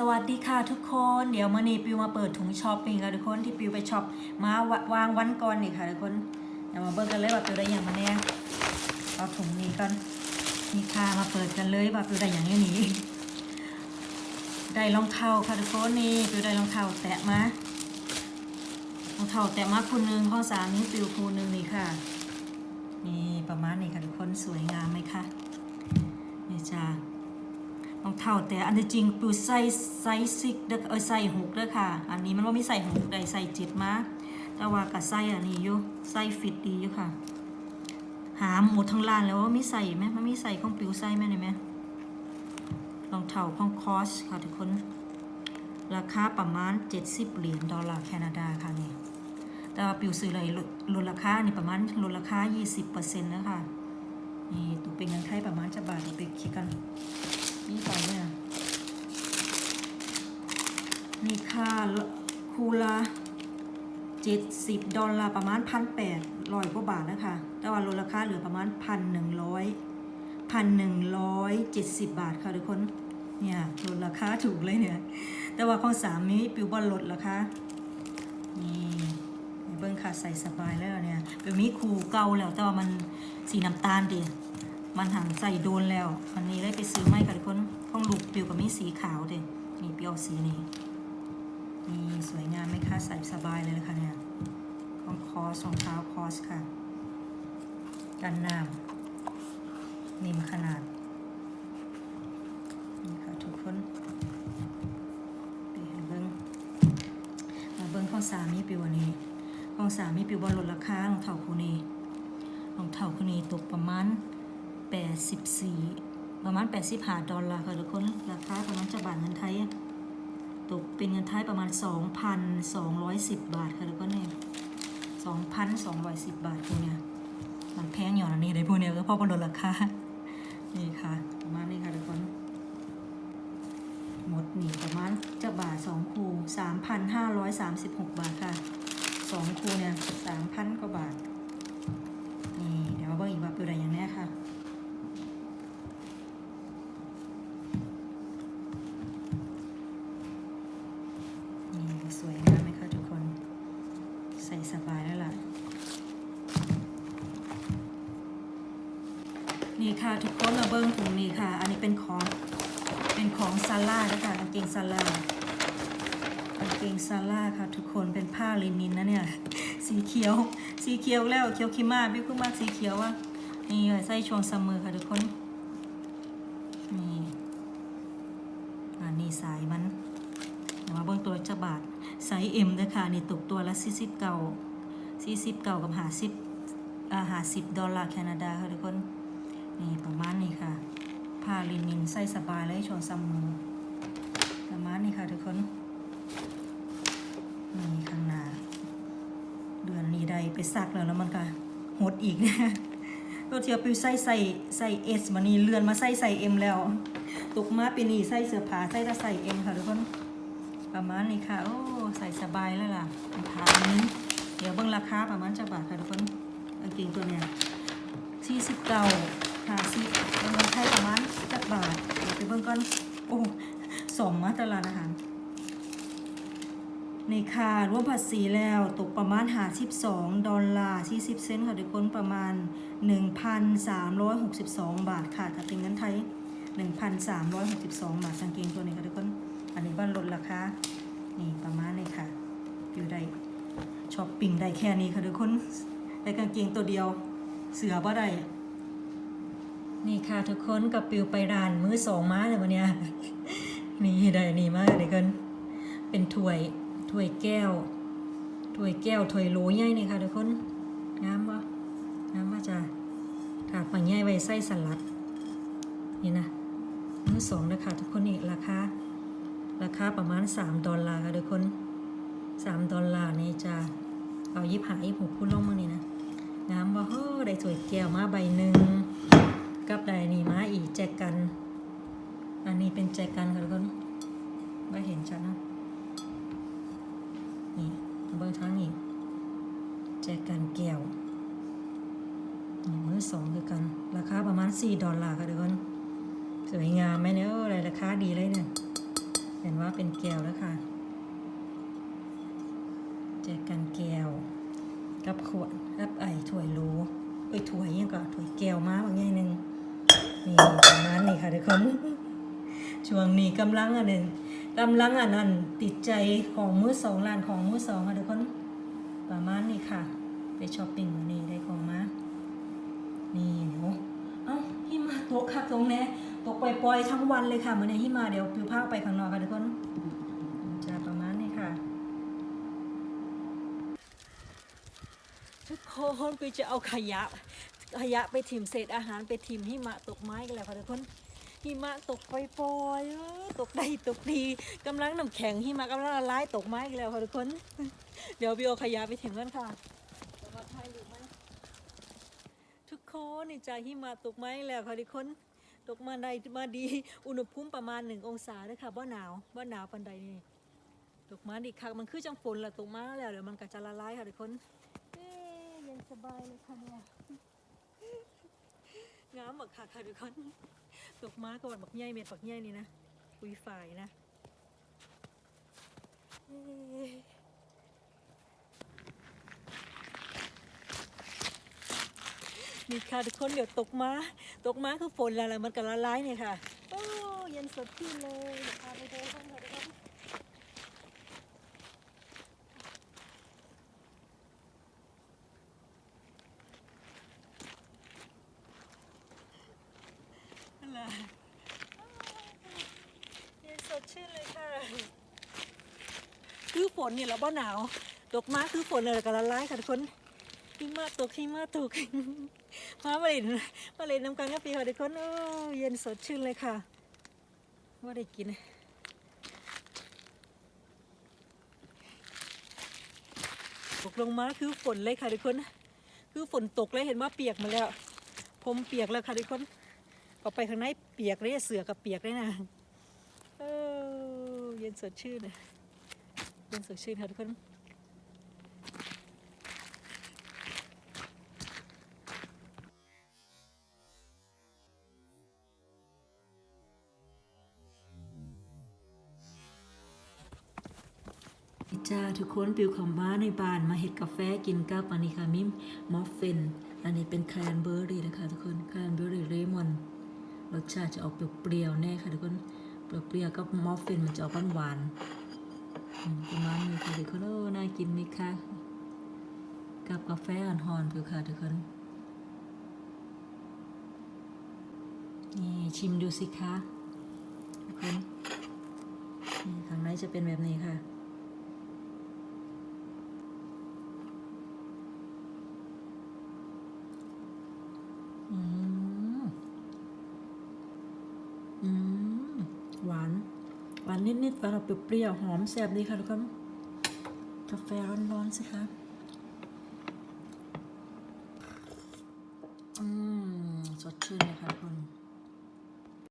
สวัสดีค่ะทุกคนเดี๋ยวมื่อนี้ปิวมาเปิดถุงช็อปปิ้งค่ะทุกคนที่ปิวไปช็อปมาวางวันก่อนนี่ค่ะทุกคนเดี๋ยวมาเบิกกันเลยว่าปิวได้อย่างมาแน่เอาถุงนี้กันนี่ค่ะมาเปิดกันเลยว่าปิวได้อย่างนี้นี่ได้รองเท้าค่ะทุกคนนี่ปิวได้รองเท้าแตะมารองเท้าแตะมาคู่หนึ่งข้อสามนี้ปิวคู่หนึ่งนี่ค่ะนี่ประมาณนี้ค่ะทุกคนสวยงามไหมคะนี่จ้า รองเท้าแต่อันที่จริงปูใส่ไซส์ซิกเด้อเออใส่หกเด้อค่ะ อันนี้มันว่ามีใส่หกได้ใส่เจ็ดมาแต่ว่ากับใส่อันนี้อยู่ใส่ฟิตดีอยู่ค่ะ หาหมดทั้งร้านแล้วว่ามีใส่ไหมมันมีใส่ของปิวใส่ไหมเนี่ยไหมรองเท้าของคอสค่ะทุกคน ราคาประมาณ 70 เหรียญดอลลาร์แคนาดาค่ะนี่แต่ว่าปิวซื้อเลยลดลดราคานี่ประมาณลดราคา 20%นะคะนี่ตัวเป็นเงินไทยประมาณจะบาทเดี๋ยวไปคิดกัน นี่ไปเนี่ยนี่ค่าคูละเจ็ดสิบดอลลาร์ประมาณพันแปดร้อยกว่าบาทนะคะ แต่ว่าลดราคาเหลือประมาณพันหนึ่งร้อยพันหนึ่งร้อยเจ็ดสิบบาทค่ะทุกคน เนี่ยลดราคาถูกเลยเนี่ย แต่ว่าข้อสามนี้ปิวบอลลดราคานี่เบิ้งค่ะใส่สบายแล้วเนี่ยเป็นมีคูเก่าแล้วแต่ว่ามันสีน้ำตาลดิ มันหันใส่โดนแล้วอันนี้ได้ไปซื้อไม้กับคนข้องลูกปิวกับมีสีขาวเด็นี่ปิวสีนี้นี่สวยงามไหมคะใส่สบายเลยนะคะเนี่ยของคอสรองเท้าคอสค่ะ กันน้ำนิ่มขนาดนี่ค่ะทุกคนไปให้เบิ้งมาเบิ้งข้องสามีปิวอันนี้ข้องสามีปิวบอลลดราคารองเท้าคู่นี้รองเท้าคู่นี้ตกประมาณ 84 ประมาณ 85 ดอลลาร์ค่ะทุกคนราคาประมาณจะบาทเงินไทยตกเป็นเงินไทยประมาณ 2,210 บาทค่ะทุกคนเนี่ย2,210 บาทพวกเนี้ยมันแพงอยู่นะนี่ได้พวกเนี้ยก็เพราะมันลดราคานี่ค่ะ ประมาณนี้ค่ะทุกคนหมดหนีประมาณจะบาท2คู3,536บาทค่ะ2คูเนี่ย3,000กว่าบาท นี่ค่ะทุกคนมาเบิ้งถุงนี้ค่ะ อันนี้เป็นของเป็นของซาร่านะคะกางเกงซาร่ากางเกงซาร่าค่ะ ทุกคนเป็นผ้าลินินนะเนี่ยสีเขียว สีเขียวแล้วเขียวคิมาบิ๊กมาสีเขียวว่ะนี่ใส่ช่วงซัมเมอร์ค่ะทุกคนนี่อันนี้สายมันมาเบิ่งตัวจะบาทไซส์ M ด้วยค่ะนี่ตกตัวละ40เก่า40เก่ากับ50อ่า50ดอลลาร์แคนาดาค่ะทุกคนประมาณนี้ค่ะ ผ้า ลินินใส่สบายเลยช่วงซัมเมอร์ประมาณนี้ค่ะทุกคนนี่ข้างหน้า เดือนนี้ได้ไปซักแล้วแล้วมันก็หดอีกนะตัวเทียบไปใส่ใส่ใส่เอสมานี่เลื่อนมาใส่ใส่เอ็มแล้วตกมาปีนี้ใส่เสื้อผ้าใส่แต่ใส่เอ็มค่ะทุกคนประมาณนี้ค่ะโอ้ใส่สบายแล้วล่ะผ้านนี้เดี๋ยวเบิ่งราคาประมาณจะบาทค่ะทุกคนกางเกงตัวเนี้ยสี่สิบเก้าห้าสิบเงินไทยประมาณ โอ้สมมาตลาดอาหารในค่ารวมภาษีแล้วตกประมาณ52ดอลลาร์40เซนต์ค่ะทุกคนประมาณ1,362บาทค่ะถ้าเป็นเงินไทย1,362บาทกางเกงตัวนี้ค่ะทุกคนอันนี้บ้านลดราคานี่ประมาณนี้ค่ะอยู่ได้ช้อปปิ้งได้แค่นี้ค่ะทุกคนได้กางเกงตัวเดียวเสือบ่ได้ นี่ค่ะทุกคนกับปิวไปร้านมื้อสองมาเลยวันเนี้ยนี่ได้นี่มากเลยกันเป็นถ้วยถ้วยแก้วถ้วยแก้วถ้วยโหลใหญ่นี่ค่ะทุกคนงามปะงามปะจ้ะถาดปังใหญ่ไว้ใส่สลัด นี่นะมือสองนะคะทุกคนนี่ราคาราคาประมาณ 3 ดอลลาร์ค่ะทุกคน 3 ดอลลาร์นี่จะเอายิบหายิบหกพุ่นลงมานี่นะงามบ่เฮ้อได้ถ้วยแก้วมาใบหนึ่ง กับได้นี่มาอีกแจกัน อันนี้เป็นแจกันค่ะทุกคนไม่เห็นชัดนะนี่เบิ้งทั้งนี่แจกันแก้วนี่มือสองคือกัน ราคาประมาณ 4 ดอลลาร์ค่ะทุกคนสวยงามไหมเนี่ยอะไรราคาดีเลยเนี่ยเห็นว่าเป็นแก้วแล้วค่ะแจกกันแก้วกับขวดรับไอถ้วยโหลเอ้ยถ้วยยังก็ถ้วยแก้วมาบางอย่างหนึ่ง นี่ประมาณนี้ค่ะทุกคนช่วงนี้กำลังอันนึงกำลังอันนั้นติดใจของมือสองร้านของมือสองค่ะทุกคนประมาณนี้ค่ะ ไปช้อปปิ้งมื้อนี้ได้ของมานี่เดี๋ยวเอ้าหิมะตกค่ะตรงแน่ตกปล่อยๆทั้งวันเลยค่ะเหมือนในหิมะเดี๋ยวปิวพาไปข้างนอกค่ะทุกคนจะประมาณนี้ค่ะทุกคนปิวจะเอาขยะ ขยะไปถิ่มเศษอาหารไปถิ่มหิมะตกไม้กันแล้วค่ะทุกคนหิมะตกปล่อยๆเออตกได้ตกดีกำลังน้ำแข็งหิมะกำลังละลายตกไม้กันแล้วค่ะทุกคน เดี๋ยวปิวเอขยะไปถิ่มกันค่ะจะมาถ่ายรูปไหมทุกคนนี่จาหิมะตกไหมแล้วค่ะทุกคนตกมาได้มาดีอุณหภูมิประมาณหนึ่งองศาเด้อค่ะบ่หนาวบ่หนาวปันใดนี่ตกมาดีค่ะมันคือจังฝนแหละตกมาแล้วเดี๋ยวมันก็จะละลายค่ะทุกคนเอ๊ยเย็นสบายเลยค่ะเนี่ย งามบักค่ะค่ะทุกคนตกม้าก็วันบักใหญ่เม็ดบักใหญ่นี่นะปุยฝ่ายนะนี่ค่ะทุกคนเดี๋ยวตกมาตกมาคือฝนแล้วแหละมันก็ละลายเนี่ยค่ะ โอ้เย็นสดชื่นเลยเดี๋ยวพาไปดูกันค่ะทุกคนแหละเย็นสดชื่นเลยค่ะ คือ ฝนเนี่ยเราบ้าหนาวตกมาคือฝนเลยก็ละลายค่ะทุกคนหิมะตกหิมะตกมามาเล่นมาเล่นน้ำกันกับพี่ค่ะทุกคนโอ้เย็นสดชื่นเลยค่ะว่าได้กินตกลงมาคือฝนเลยค่ะทุกคน คือฝนตกเลยเห็นว่าเปียกมาแล้วผมเปียกแล้วค่ะทุกคนเอาไปข้างในเปียกเลยเสือกับเปียกเลยนะเออเย็นสดชื่นเลย เย็นสดชื่นค่ะทุกคนจ้าทุกคนปิวเขอมาในบ้านมาเห็ดกาแฟกินกับอันนี้ค่ะมิมมอฟเฟนอันนี้เป็นแครนเบอร์รี่นะคะทุกคนแครนเบอร์รี่เลมอนรสชาติจะออกเปรี้ยวๆแน่ค่ะทุกคนเปรี้ยวๆกับมอฟเฟนมันจะออกหวานๆ ประมาณนี้ค่ะทุกคนโอ้น่ากินไหมคะกับกาแฟอ่อนๆปิวค่ะทุกคน นี่ชิมดูสิคะทุกคนนี่ข้างในจะเป็นแบบนี้ค่ะ อืม อืม หวาน หวานนิดๆหวานแบเปรี้ยวๆหอมแซ่บดีค่ะทุกคนกาแฟร้อนๆสิคะ